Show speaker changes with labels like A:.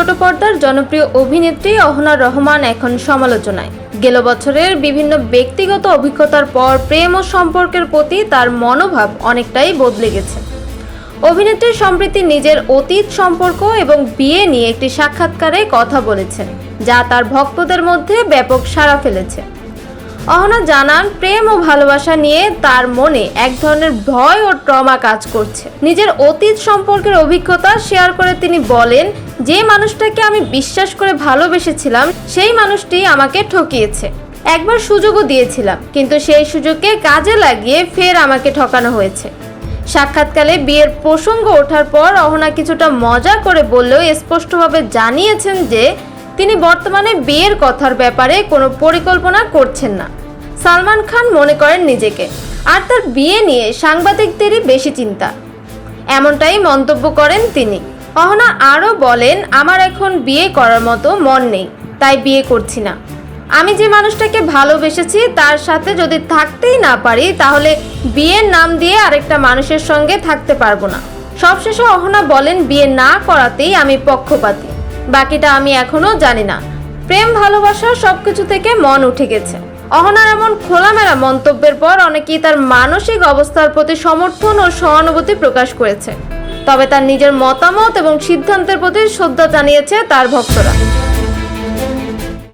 A: ছোট পর্দার জনপ্রিয় অভিনেত্রী অহনা রহমান এখন সমালোচনায়। গেল বছরের বিভিন্ন ব্যক্তিগত অভিজ্ঞতার পর প্রেম ও সম্পর্কের প্রতি তার মনোভাব অনেকটাই বদলে গেছে। অভিনেত্রী সম্প্রতি নিজের অতীত সম্পর্ক এবং বিয়ে নিয়ে একটি সাক্ষাৎকারে কথা বলেছেন, যা তার ভক্তদের মধ্যে ব্যাপক সাড়া ফেলেছে। অহনা জানান, প্রেম ও ভালোবাসা নিয়ে তার মনে এক ধরনের ভয় ও ট্রমা কাজ করছে। নিজের অতীত সম্পর্কের অভিজ্ঞতা শেয়ার করে তিনি বলেন যে মানুষটাকে আমি বিশ্বাস করে ভালোবেসেছিলাম, সেই মানুষটি আমাকে ঠকিয়েছে। একবার সুযোগও দিয়েছিলাম, কিন্তু সেই সুযোগকে কাজে লাগিয়ে ফের আমাকে ঠকানো হয়েছে। সাক্ষাৎকালে বিয়ের প্রসঙ্গ ওঠার পর অহনা কিছুটা মজা করে বললেও স্পষ্টভাবে জানিয়েছেন যে, তিনি বর্তমানে বিয়ের কথার ব্যাপারে কোনো পরিকল্পনা করছেন না। সালমান খান মনে করেন নিজেকে, আর তার বিয়ে নিয়ে সাংবাদিকদেরই বেশি চিন্তা। এমনটাই মন্তব্য করেন তিনি। অহনা আরও বলেন, আমার এখন বিয়ে করার মতো মন নেই, তাই বিয়ে করছি না। আমি যে মানুষটাকে ভালোবেসেছি, তার সাথে যদি থাকতেই না পারি, তাহলে বিয়ের নাম দিয়ে আরেকটা মানুষের সঙ্গে থাকতে পারব না। সবশেষে অহনা বলেন, বিয়ে না করাতেই আমি পক্ষপাতী, বাকিটা আমি এখনও জানি না। প্রেম, ভালোবাসা সব কিছু থেকে মন উঠে গেছে। অহনার এমন খোলামেলা মন্তব্যের পর অনেকেই তার মানসিক অবস্থার প্রতি সমর্থন ও সহানুভূতি প্রকাশ করেছে। তবে তার নিজের মতামত এবং সিদ্ধান্তের প্রতি শ্রদ্ধা জানিয়েছে তার ভক্তরা।